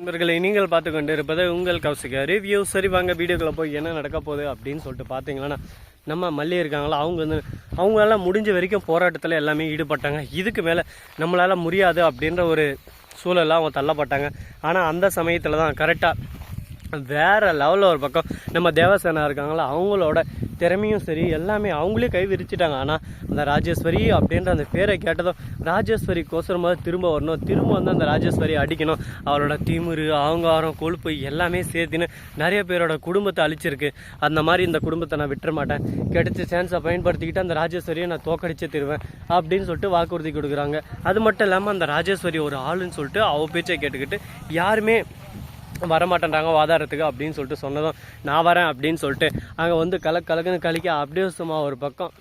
நண்பர்களை நீங்கள் பார்த்து கொண்டு இருப்பது உங்கள் கௌசிகா. ரிவ்யூ சரி வாங்க வீடியோக்குள்ள போய் என்ன நடக்க போகுது அப்படின்னு சொல்லிட்டு பார்த்தீங்கன்னா நம்ம மல்லி இருக்காங்களா அவங்க வந்து அவங்களால முடிஞ்ச வரைக்கும் போராட்டத்தில் எல்லாமே ஈடுபட்டாங்க. இதுக்கு மேலே நம்மளால் முடியாது அப்படின்ற ஒரு சூழலாம் அவங்க தள்ளப்பட்டாங்க. ஆனால் அந்த சமயத்தில் தான் கரெக்டாக வேற லெவலில் ஒரு பக்கம் நம்ம தேவசேனா இருக்காங்களா அவங்களோட திறமையும் சரி எல்லாமே அவங்களே கை விரிச்சிட்டாங்க. ஆனால் அந்த ராஜேஸ்வரி அப்படின்ற அந்த பேரை கேட்டதும் ராஜேஸ்வரிக்கோசரமாக திரும்ப வரணும் திரும்ப வந்து அந்த ராஜேஸ்வரி அடிக்கணும். அவளோட திமுரு அவங்காரம் கொழுப்பு எல்லாமே சேர்த்துன்னு நிறைய பேரோட குடும்பத்தை அழிச்சிருக்கு. அந்த மாதிரி இந்த குடும்பத்தை நான் விட்டுற மாட்டேன். கிடைச்ச சான்ஸை பயன்படுத்திக்கிட்டு அந்த ராஜேஸ்வரியை நான் தோக்கடிச்சு தருவேன் அப்படின்னு சொல்லிட்டு வாக்குறுதி கொடுக்குறாங்க. அது மட்டும் இல்லாமல் அந்த ராஜேஸ்வரி ஒரு ஆளுன்னு சொல்லிட்டு அவ பேச்சை கேட்டுக்கிட்டு யாருமே வரமாட்டேன்றாங்க வாதாடுறதுக்கு அப்படின்னு சொல்லிட்டு சொன்னதும் நான் வரேன் அப்படின்னு சொல்லிட்டு அங்கே வந்து கலக்கு கலக்குன்னு கழிக்க அப்படியே சும்மா ஒரு பக்கம்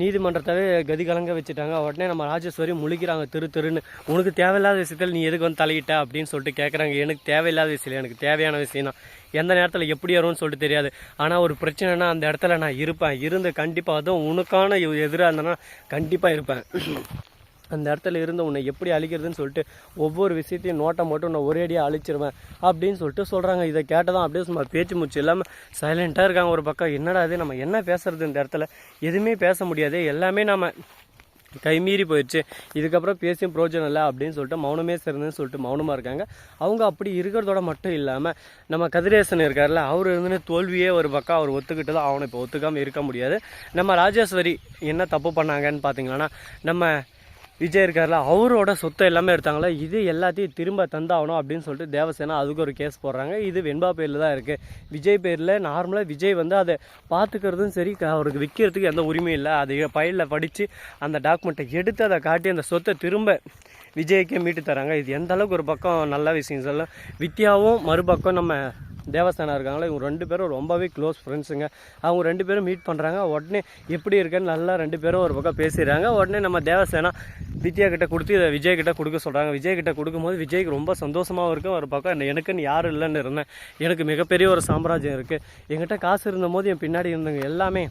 நீதிமன்றத்தவே கதி கலங்க வச்சுட்டாங்க. உடனே நம்ம ராஜேஸ்வரி முழிக்கிறாங்க திரு திருன்னு. உனக்கு தேவையில்லாத விஷயத்தில் நீ எதுக்கு வந்து தலையிட்ட? அப்படின்னு சொல்லிட்டு கேட்குறாங்க எனக்கு தேவையில்லாத விஷயம் எனக்கு தேவையான விஷயம் தான். எந்த நேரத்தில் எப்படி வரும்னு சொல்லிட்டு தெரியாது. ஆனால் ஒரு பிரச்சனைனா அந்த இடத்துல நான் இருப்பேன். இருந்து கண்டிப்பாக அதுவும் உனக்கான எதிராக இருந்தேன்னா கண்டிப்பாக இருப்பேன். அந்த இடத்துல இருந்து உன்னை எப்படி அழிக்கிறதுன்னு சொல்லிட்டு ஒவ்வொரு விஷயத்தையும் நோட்டை மட்டும் உன்னை ஒரேடியாக அழிச்சிருவேன் அப்படின்னு சொல்லிட்டு சொல்கிறாங்க இதை கேட்டதான் அப்படியே சும்மா பேச்சு மூச்சு இல்லாமல் சைலண்ட்டாக இருக்காங்க ஒரு பக்கம். என்னடா இது? நம்ம என்ன பேசுறது இந்த இடத்துல? எதுவுமே பேச முடியாது. எல்லாமே நம்ம கைமீறி போயிடுச்சு. இதுக்கப்புறம் பேசியும் பிரோஜனம் இல்லை அப்படின்னு சொல்லிட்டு மௌனமே சிறந்துன்னு சொல்லிட்டு மௌனமாக இருக்காங்க. அவங்க அப்படி இருக்கிறதோட மட்டும் இல்லாமல் நம்ம கதிரேசன் இருக்கார்ல அவர் இருந்துன்னு தோல்வியே ஒரு பக்கம் அவர் ஒத்துக்கிட்டு தான் அவனை இப்போ ஒத்துக்காமல் இருக்க முடியாது. நம்ம ராஜேஸ்வரி என்ன தப்பு பண்ணாங்கன்னு பார்த்தீங்கன்னா நம்ம விஜய் இருக்கார்ல அவரோட சொத்தை எல்லாமே எடுத்தாங்களா? இது எல்லாத்தையும் திரும்ப தந்தாகணும் அப்படின்னு சொல்லிட்டு தேவசேனா அதுக்கு ஒரு கேஸ் போடுறாங்க. இது வெண்பா பேரில் தான் இருக்குது விஜய் பேரில் நார்மலாக விஜய் வந்து அதை பார்த்துக்கிறதும் சரி அவருக்கு விற்கிறதுக்கு எந்த உரிமையும் இல்லை. அதை பயிலில் படித்து அந்த டாக்குமெண்ட்டை எடுத்து அதை காட்டி அந்த சொத்தை திரும்ப விஜய்க்கே மீட்டு தராங்க. இது எந்த அளவுக்கு ஒரு பக்கம் நல்ல விஷயம் சொல்ல வித்யாவும் மறுபக்கம் நம்ம தேவஸ்தானா இருக்காங்களோ இவங்க ரெண்டு பேரும் ரொம்பவே க்ளோஸ் ஃப்ரெண்ட்ஸுங்க அவங்க ரெண்டு பேரும் மீட் பண்ணுறாங்க உடனே எப்படி இருக்குன்னு நல்லா ரெண்டு பேரும் ஒரு பக்கம் பேசிடுறாங்க. உடனே நம்ம தேவசேனா வித்யா கிட்ட கொடுத்து இதை விஜய் கிட்ட கொடுக்க சொல்கிறாங்க விஜய் கிட்ட கொடுக்கும்போது விஜய்க்கு ரொம்ப சந்தோஷமாகவும் இருக்கும் ஒரு பக்கம் எனக்குன்னு யாரும் இல்லைன்னு இருந்தேன். எனக்கு மிகப்பெரிய ஒரு சாம்ராஜ்யம் இருக்குது என்கிட்ட காசு இருந்தபோது என் பின்னாடி இருந்தவங்க எல்லாமே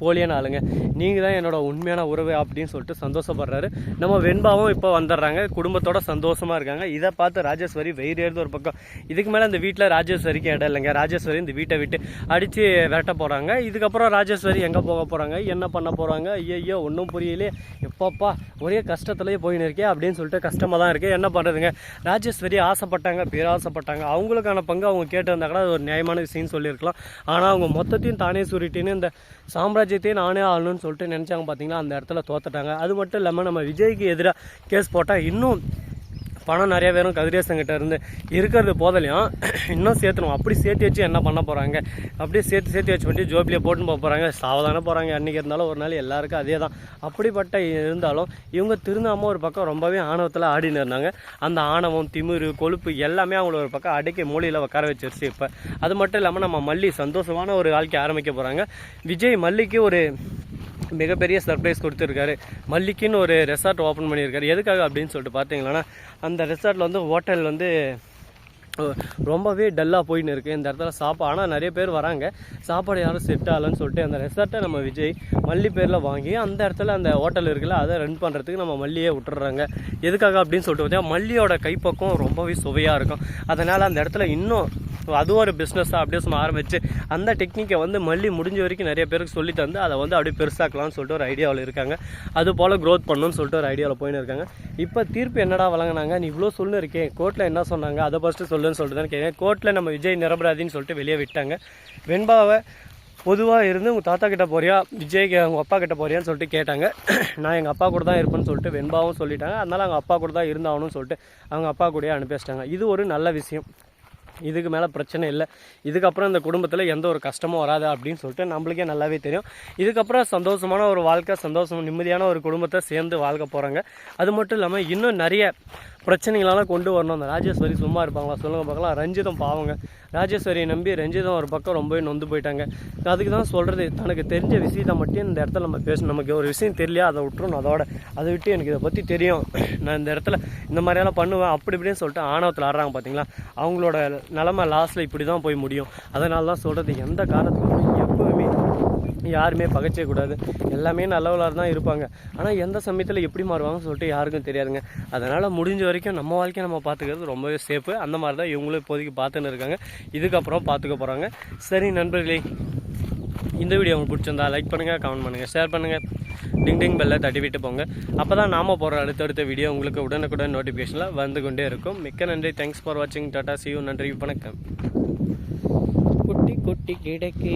போலியான ஆளுங்க. நீங்கள் தான் என்னோட உண்மையான உறவு அப்படின்னு சொல்லிட்டு சந்தோஷப்படுறாரு. நம்ம வெண்பாவும் இப்போ வந்துடுறாங்க. குடும்பத்தோட சந்தோஷமாக இருக்காங்க. இதை பார்த்து ராஜேஸ்வரி வெயிறேறது ஒரு பக்கம். இதுக்கு மேலே இந்த வீட்டில் ராஜேஸ்வரிக்கு இடம் இல்லைங்க. ராஜேஸ்வரி இந்த வீட்டை விட்டு அடித்து விரட்ட போகிறாங்க இதுக்கப்புறம் ராஜேஸ்வரி எங்கே போக போகிறாங்க என்ன பண்ண போகிறாங்க ஐயோ ஒன்றும் புரியலையே. எப்பப்பா ஒரே கஷ்டத்துலேயே போயின்னு இருக்கே அப்படின்னு சொல்லிட்டு கஷ்டமாக தான் இருக்குது என்ன பண்ணுறதுங்க ராஜேஸ்வரி ஆசைப்பட்டாங்க பேராசைப்பட்டாங்க. அவங்களுக்கான பங்கு அவங்க கேட்டு வந்தா கூட அது ஒரு நியாயமான விஷயம்னு சொல்லியிருக்கலாம். ஆனால் அவங்க மொத்தத்தையும் தானே சுருட்டின்னு இந்த சாம்ராஜ் சாம்ராஜ்யத்தையும் நானே ஆளணும்னு சொல்லிட்டு நினச்சாங்க பார்த்தீங்கன்னா அந்த இடத்துல தோத்துட்டாங்க. அது மட்டும் இல்லாமல் நம்ம விஜய்க்கு எதிராக கேஸ் போட்டால் இன்னும் பணம் நிறைய பேரும் கதிரேசங்கிட்ட இருந்து இருக்கிறது போதலையும் இன்னும் சேர்த்துணும். அப்படி சேர்த்து வச்சு என்ன பண்ண போகிறாங்க அப்படியே சேர்த்து சேர்த்து வச்சு பண்ணி ஜோபிலே போட்டுன்னு போக போகிறாங்க சாவதானே போகிறாங்க அன்றைக்கி இருந்தாலும் ஒரு நாள் எல்லாருக்கும் அதே தான். அப்படிப்பட்ட இருந்தாலும் இவங்க திருந்தாமல் ஒரு பக்கம் ரொம்பவே ஆணவத்தில் ஆடின்னு இருந்தாங்க. அந்த ஆணவம் திமிரு கொழுப்பு எல்லாமே அவங்கள ஒரு பக்கம் அடைக்க மூலையில் உட்கார வச்சிருச்சு இப்போ. அது மட்டும் இல்லாமல் நம்ம மல்லி சந்தோஷமான ஒரு வாழ்க்கை ஆரம்பிக்க போகிறாங்க விஜய் மல்லிக்கு ஒரு மிகப்பெரிய சர்ப்ரைஸ் கொடுத்துருக்காரு. மல்லிக்குன்னு ஒரு ரெசார்ட் ஓப்பன் பண்ணியிருக்காரு. எதுக்காக அப்படின்னு சொல்லிட்டு பார்த்தீங்கன்னா அந்த ரெசார்ட்டில் வந்து ஹோட்டல் வந்து ரொம்பவே டல்லாக போயின்னு இருக்குது இந்த இடத்துல சாப்பாடு ஆனால் நிறைய பேர் வராங்க. சாப்பாடு யாரும் செட் ஆகலன்னு சொல்லிட்டு அந்த ரெசார்ட்டை நம்ம விஜய் மல்லி பேரில் வாங்கி அந்த இடத்துல அந்த ஹோட்டல் இருக்குல்ல அதை ரன் பண்ணுறதுக்கு நம்ம மல்லியே விட்டுறாங்க எதுக்காக அப்படின்னு சொல்லிட்டு பார்த்தீங்கன்னா மல்லியோட கைப்பக்கம் ரொம்பவே சுவையாக இருக்கும். அதனால் அந்த இடத்துல இன்னும் அதுவும் ஒரு பிஸ்னஸாக அப்படியே சும்மா ஆரம்பிச்சு அந்த டெக்னிக்கை வந்து மல்லி முடிஞ்ச வரைக்கும் நிறைய பேருக்கு சொல்லி தந்து அதை வந்து அப்படியே பெருசாக்கலாம்னு சொல்லிட்டு ஒரு ஐடியாவில் இருக்காங்க. அது போல் க்ரோத் பண்ணணும்னு சொல்லிட்டு ஒரு ஐடியாவில் போயின்னு இருக்காங்க. இப்போ தீர்ப்பு என்னடா வழங்கினாங்க? நீ இவ்வளோ சொல்லு இருக்கேன் கோர்ட்டில் என்ன சொன்னாங்க? அதை ஃபஸ்ட்டு சொல்லுன்னு சொல்லிட்டு தான் கேட்குறேன் கோர்ட்டில் நம்ம விஜய் நிரபராதின்னு சொல்லிட்டு வெளியே விட்டாங்க. வெண்பாவை பொதுவாக இருந்து உங்கள் தாத்தா கிட்ட போறியா? விஜய்க்கு அவங்க அப்பா கிட்ட போறியான்னு சொல்லிட்டு கேட்டாங்க. நான் எங்கள் அப்பா கூட தான் இருப்பேன்னு சொல்லிட்டு வெண்பாவும் சொல்லிட்டாங்க. அதனால் அவங்க அப்பா கூட தான் இருந்தாகணும்னு சொல்லிட்டு அவங்க அப்பா கூடயே அனுப்பி வச்சிட்டாங்க இது ஒரு நல்ல விஷயம். இதுக்கு மேலே பிரச்சனை இல்லை. இதுக்கப்புறம் இந்த குடும்பத்தில் எந்த ஒரு கஷ்டமும் வராது அப்படின்னு சொல்லிட்டு நம்மளுக்கே நல்லாவே தெரியும். இதுக்கப்புறம் சந்தோஷமான ஒரு வாழ்க்கை சந்தோஷம் நிம்மதியான ஒரு குடும்பத்தை சேர்ந்து வாழ்க்க போகிறாங்க அது மட்டும் இல்லாமல் இன்னும் நிறைய பிரச்சனைகளெல்லாம் கொண்டு வரணும். அந்த ராஜேஸ்வரி சும்மா இருப்பாங்களா? சொல்லுங்கள் பார்க்கலாம். ரஞ்சிதம் பாவங்க. ராஜேஸ்வரியை நம்பி ரஞ்சிதம் ஒரு பக்கம் ரொம்பவே நொந்து போயிட்டாங்க. அதுக்கு தான் சொல்கிறது தனக்கு தெரிஞ்ச விஷயத்தை மட்டும் இந்த இடத்துல நம்ம பேசணும். நமக்கு ஒரு விஷயம் தெரியலையா? அதை விட்டுறணும் அதோட. அதை விட்டு எனக்கு இதை பற்றி தெரியும். நான் இந்த இடத்துல இந்த மாதிரியெல்லாம் பண்ணுவேன் அப்படி இப்படின்னு சொல்லிட்டு ஆணவத்தில் ஆடுறாங்க பார்த்தீங்களா அவங்களோட நிலமை லாஸ்ட்டில் இப்படி தான் போய் முடியும். அதனால தான் சொல்கிறது எந்த காரணத்துக்கும் எப்போவுமே யாருமே பகைச்சே கூடாது. எல்லாமே நல்லவளாக தான் இருப்பாங்க. ஆனால் எந்த சமயத்தில் எப்படி மாறுவாங்கன்னு சொல்லிட்டு யாருக்கும் தெரியாதுங்க. அதனால் முடிஞ்ச வரைக்கும் நம்ம வாழ்க்கையை நம்ம பார்த்துக்கிறது ரொம்பவே சேஃபு அந்த மாதிரி தான் இவங்களும் இப்போதைக்கு பார்த்துன்னு இருக்காங்க. இதுக்கப்புறம் பார்த்துக்க போகிறாங்க சரி நண்பர்களே இந்த வீடியோ உங்களுக்கு பிடிச்சிருந்தா லைக் பண்ணுங்கள் கமெண்ட் பண்ணுங்கள் ஷேர் பண்ணுங்கள் டிங் டிங் பெல்லை தட்டி விட்டு போங்க. அப்போ தான் நாம் போகிற அடுத்தடுத்த வீடியோ உங்களுக்கு உடனுக்குடன் நோட்டிஃபிகேஷனில் வந்து கொண்டே இருக்கும். மிக்க நன்றி. தேங்க்ஸ் ஃபார் வாட்சிங் டாட்டா சியூ நன்றி. வணக்கம். குட்டி குட்டி கிடைக்கு.